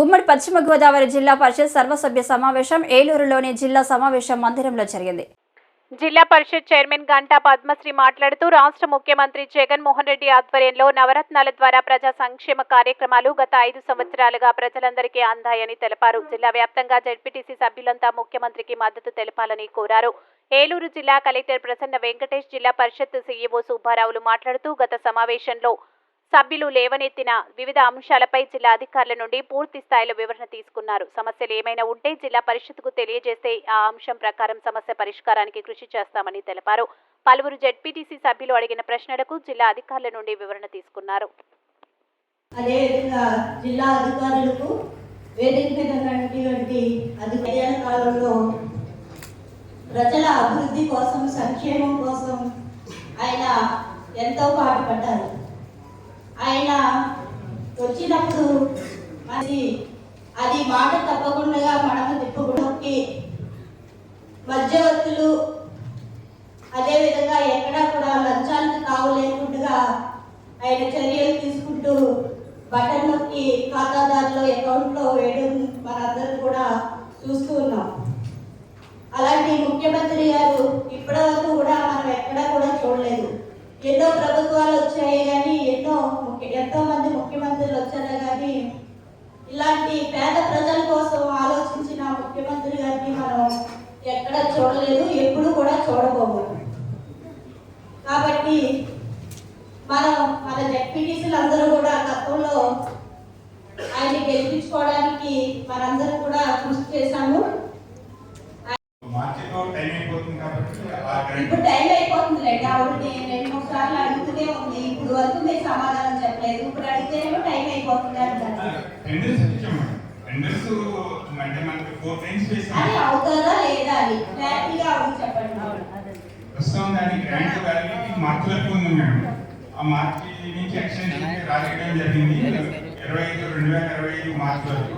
ఉమ్మడి పశ్చిమ గోదావరి జిల్లా పరిషత్ సర్వసభ్య సమావేశం ఏలూరులోని జిల్లా సమావేశం మందిరంలో జరిగింది. జిల్లా పరిషత్ చైర్మన్ గంటా పద్మశ్రీ మాట్లాడుతూ రాష్ట్ర ముఖ్యమంత్రి జగన్మోహన్ రెడ్డి ఆధ్వర్యంలో నవరత్నాల ద్వారా ప్రజా సంక్షేమ కార్యక్రమాలు గత ఐదు సంవత్సరాలుగా ప్రజలందరికీ అందాయని తెలిపారు. జిల్లా వ్యాప్తంగా జడ్పీటీసీ సభ్యులంతా ముఖ్యమంత్రికి మద్దతు తెలపాలని కోరారు. ఏలూరు జిల్లా కలెక్టర్ ప్రసన్న వెంకటేష్ జిల్లా పరిషత్ సీఈఓ సుబ్బారావులు మాట్లాడుతూ గత సమావేశంలో సభ్యులు లేవనెత్తిన వివిధ అంశాలపై జిల్లా అధికారుల నుండి పూర్తి స్థాయిలో వివరణ తీసుకున్నారు. సమస్యలు ఏమైనా ఉంటే జిల్లా పరిషత్కు తెలియజేస్తే ఆ అంశం ప్రకారం సమస్య పరిష్కారానికి కృషి చేస్తామని తెలిపారు. పలువురు జెడ్పీటీసీ సభ్యులు అడిగిన ప్రశ్నలకు జిల్లా అధికారుల నుండి వివరణ తీసుకున్నారు. అదేవిధంగా జిల్లా అధికారులకు వేదిక మీద ఉన్నటువంటి కాలంలో ప్రజల అభివృద్ధి కోసం సంక్షేమం కోసం ఆయన ఎంతో పాటుపడ్డారు. వచ్చినప్పుడు మరి అది మాట తప్పకుండా మనము తిప్పకుండా మధ్యవర్తులు అదేవిధంగా ఎక్కడా కూడా లంచాలకు తావు లేకుండా ఆయన చర్యలు తీసుకుంటూ బటన్ నొక్కి ఖాతాదారుల అకౌంట్లో వేయడం మనందరం కూడా చూస్తూ ఉన్నాం. అలాంటి ముఖ్యమంత్రి గారు ఇప్పటివరకు కూడా మనం ఎక్కడా కూడా చూడలేదు. ఎన్నో ప్రభుత్వాలు వచ్చాయి కానీ ఎన్నో ముఖ్య ఎంతో మంది ముఖ్యమంత్రులు కానీ ఇలాంటి పేద ప్రజల కోసం ఆలోచించిన ముఖ్యమంత్రి గారిని మనం ఎక్కడ చూడలేదు ఎప్పుడు కూడా చూడబోము. కాబట్టి మనం మన జడ్పీటీసీలు అందరూ కూడా గతంలో ఆయన్ని గెలిపించుకోవడానికి మనందరం కూడా కృషి చేశాము. ఇప్పుడు టైం అయిపోతుంది లేండి ఆవిడని రెండు మూడు సార్లు అడుగుతూనే ఉంది ఇప్పుడు వరకు మీరు సమాధానం చెప్పలేదు ఇప్పుడు అడిగితేనేమో టైం అయిపోతుంది ఇచ్చాం మేడం టెండర్స్ అంటే మనకి ఫోర్ టైమ్స్ అది చేసాం అవుతారా లేదా అని క్లారిటీగా ఆవిడ చెప్పండి. ప్రస్తుతం దాని గ్రాంట్ వ్యాలిడిటీ మార్చి వరకు ఉంది మేడం. ఆ మార్చి నుంచి ఎక్స్టెన్షన్ రాజకీయం జరిగింది. ఇరవై ఐదు రెండు వేల ఇరవై ఐదు మార్చి వరకు.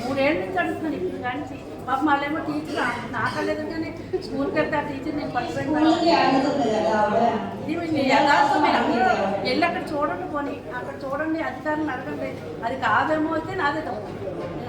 మూడేళ్ళ నుంచి అడుగుతున్నాను ఇప్పుడు కానీ పాప వాళ్ళేమో టీచర్ నాకలేదు కానీ స్కూల్కి వెళ్తే ఆ టీచర్ నేను ఇది మీ యథార్థం మీరు అందరూ వెళ్ళి అక్కడ చూడండి పోనీ. అక్కడ చూడండి అధికారులను అడగండి. అది కాదేమో అయితే నాదే తప్పు.